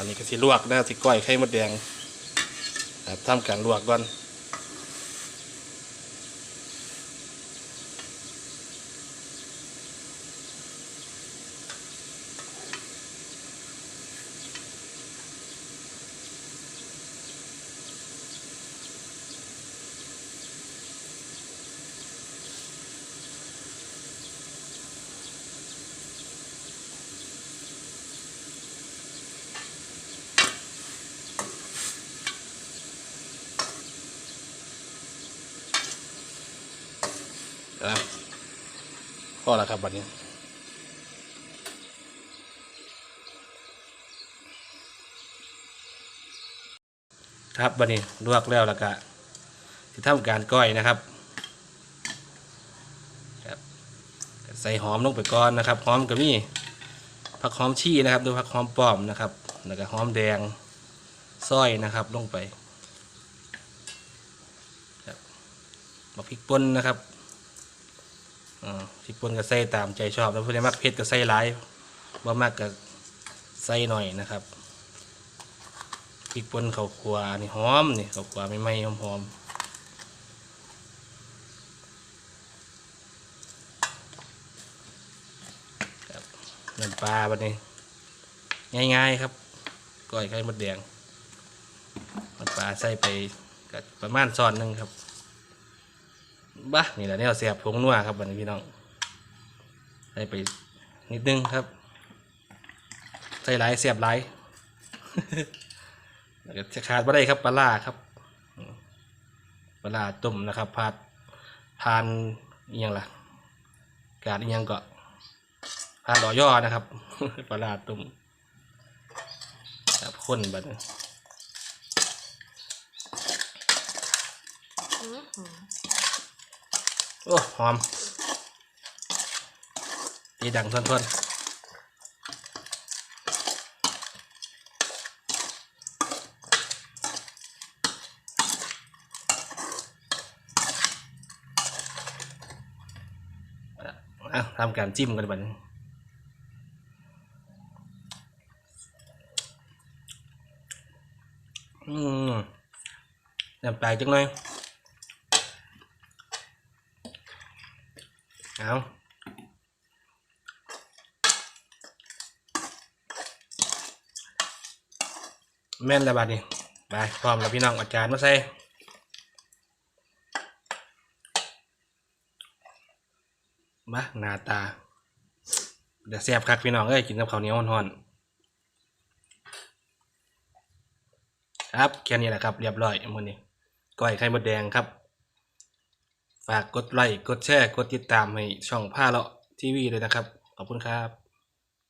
อันนี้ก็สิลวกนะสิก้อยไข่มดแดงครับทำการลวกก่อน อะพอแล้วครับบัดนี้ครับบัดนี้ลวกแล้วแล้วก็ที่ทำการก้อยนะครับครับ ใส่หอมลงไปก่อนนะครับหอมกับนี่ผักหอมชี่นะครับดูผักหอมป้อมนะครับ แล้วก็หอมแดงซอยนะครับลงไปครับบักพริกป่นนะครับ อ่าพริกป่นก็ใส่ตามใจชอบ แล้วเพื่อนมักเผ็ดก็ใส่หลายบ่มากก็ใส่หน่อยนะครับพริกป่นข้าวคั่วนี่หอมนี่ข้าวคั่วไม่ไหม้หอมหอมๆครับน้ำปลาแบัดนี้ ง่ายๆครับก้อยไข่มดแดงน้ำปลาใส่ไปประมาณซอนหนึ่งครับ บ้านี่แหละเนี่ยเสียบผงนัวครับวันนี้พี่น้องใส่ไปนิดนึงครับ ใส่หลายเสียบหลายแล้วก็จะขาดไม่ได้ครับปลาครับปลาร้าต้มนะครับพาดพานเอียงล่ะ กาดเอียงก็พานดอย่อนะครับปลาร้าต้มครับข้นบัดนี้ อื้อหือ โอ้หอมดีดังทวนทวนอะทำการจิ้มกันบัดนี้อืมน้ำปลาจังเลย เอาแม่นแล้วบัดนี้ไปพร้อมแล้วพี่น้องอาจารย์มาใส่มาหน้าตา เดี๋ยวแซ่บคักพี่น้องเอ้ยกินกับข้าวเหนียวห่อนๆครับแค่นี้แหละครับ เรียบร้อยมื้อนี้ก้อยไข่มดแดงครับ ฝากกดไลค์ กดแชร์ กดติดตามให้ช่องผ้าเลาะทีวีเลยนะครับ ขอบคุณครับ